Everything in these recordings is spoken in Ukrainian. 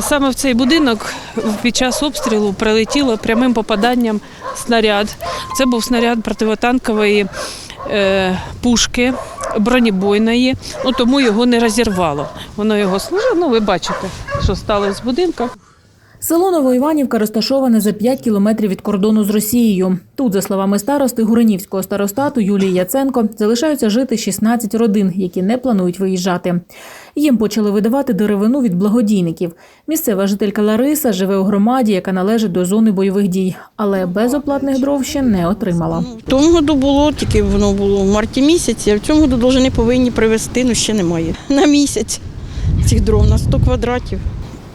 Саме в цей будинок під час обстрілу прилетіло прямим попаданням снаряд. Це був снаряд противотанкової е, пушки бронебойної, ну тому його не розірвало. Воно його служило. Ну, ви бачите, що сталося з будинком. Село Новоіванівка розташоване за 5 кілометрів від кордону з Росією. Тут, за словами старости Гуринівського старостату Юлії Яценко, залишаються жити 16 родин, які не планують виїжджати. Їм почали видавати деревину від благодійників. Місцева жителька Лариса живе у громаді, яка належить до зони бойових дій, але безоплатних дров ще не отримала. В тому году було, тільки воно було в марті місяці, а в цьому году повинні привезти, ну ще немає. На місяць цих дров на 100 квадратів.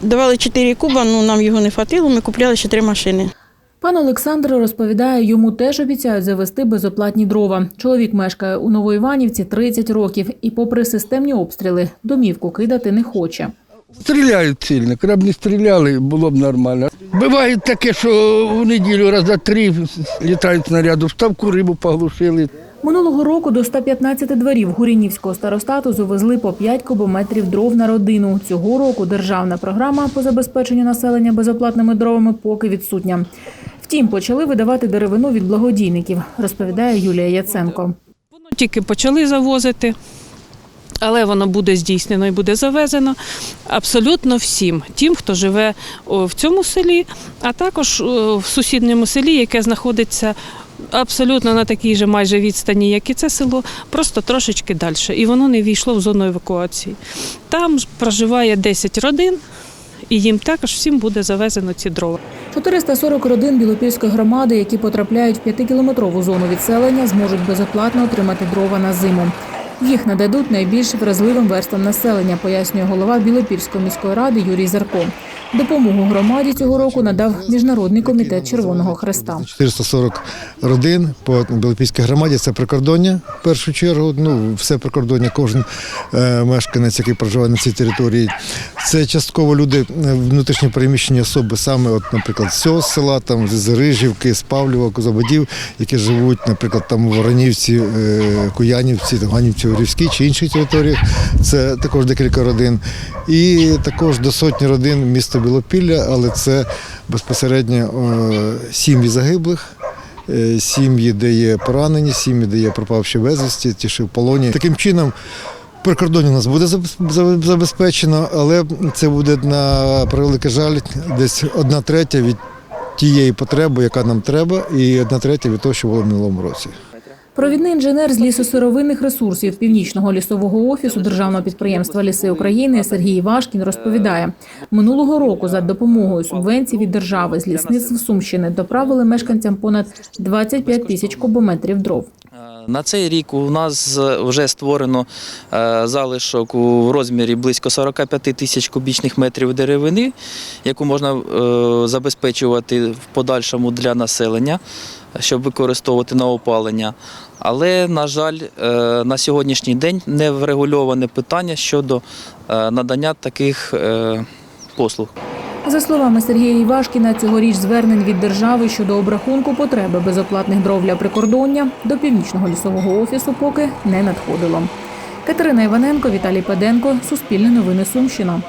Давали 4 куба, ну нам його не хватило, ми купляли ще три машини. Пан Олександр розповідає, йому теж обіцяють завести безоплатні дрова. Чоловік мешкає у Новоіванівці 30 років і, попри системні обстріли, домівку кидати не хоче. Стріляють сильно, краб не стріляли, було б нормально. Буває таке, що в неділю раз за три літають снаряди, в ставку рибу поглушили. Минулого року до 115 дворів Гурінівського старостату завезли по 5 кубометрів дров на родину. Цього року державна програма по забезпеченню населення безоплатними дровами поки відсутня. Втім, почали видавати деревину від благодійників, розповідає Юлія Яценко. Тільки почали завозити, але воно буде здійснено і буде завезено абсолютно всім, тим, хто живе в цьому селі, а також в сусідньому селі, яке знаходиться абсолютно на такій же майже відстані, як і це село, просто трошечки далі. І воно не війшло в зону евакуації. Там проживає 10 родин, і їм також всім буде завезено ці дрова. 440 родин Білопільської громади, які потрапляють в 5-кілометрову зону відселення, зможуть безоплатно отримати дрова на зиму. Їх нададуть найбільш вразливим верствам населення, пояснює голова Білопільської міської ради Юрій Зарко. Допомогу громаді цього року надав Міжнародний комітет Червоного Хреста. 440 родин по Білопільській громаді. Це прикордоння в першу чергу. Ну, все прикордоння, кожен е, мешканець, який проживає на цій території. Це частково люди е, внутрішньо переміщені особи, саме, от, наприклад, з цього села, там, з Рижівки, з Павлова, Козабодів, які живуть, наприклад, там у Воронівці, е, Куянівці, Ганівці, Орівській чи інших територіях. Це також декілька родин. І також до сотні родин міста Білопілля, але це безпосередньо е, сім'ї загиблих. е, Сім'ї, де є поранені, сім'ї, де є пропавші безвісті, ті, що в полоні. Таким чином, прикордоння у нас буде забез- забез- забезпечено, але це буде на превеликий жаль, десь одна третя від тієї потреби, яка нам треба, і одна третя від того, що було в минулому році. Провідний інженер з лісосировинних ресурсів Північного лісового офісу Державного підприємства Ліси України Сергій Вашкін розповідає, минулого року за допомогою субвенцій від держави з лісництв Сумщини доправили мешканцям понад 25 тисяч кубометрів дров. На цей рік у нас вже створено е, залишок у розмірі близько 45 тисяч кубічних метрів деревини, яку можна е, забезпечувати в подальшому для населення, щоб використовувати на опалення. Але, на жаль, е, на сьогоднішній день не врегульоване питання щодо е, надання таких е, послуг. За словами Сергія Івашкіна, цьогоріч звернень від держави щодо обрахунку потреби безоплатних дров для прикордоння до північного лісового офісу поки не надходило. Катерина Іваненко, Віталій Паденко, Суспільне новини Сумщина.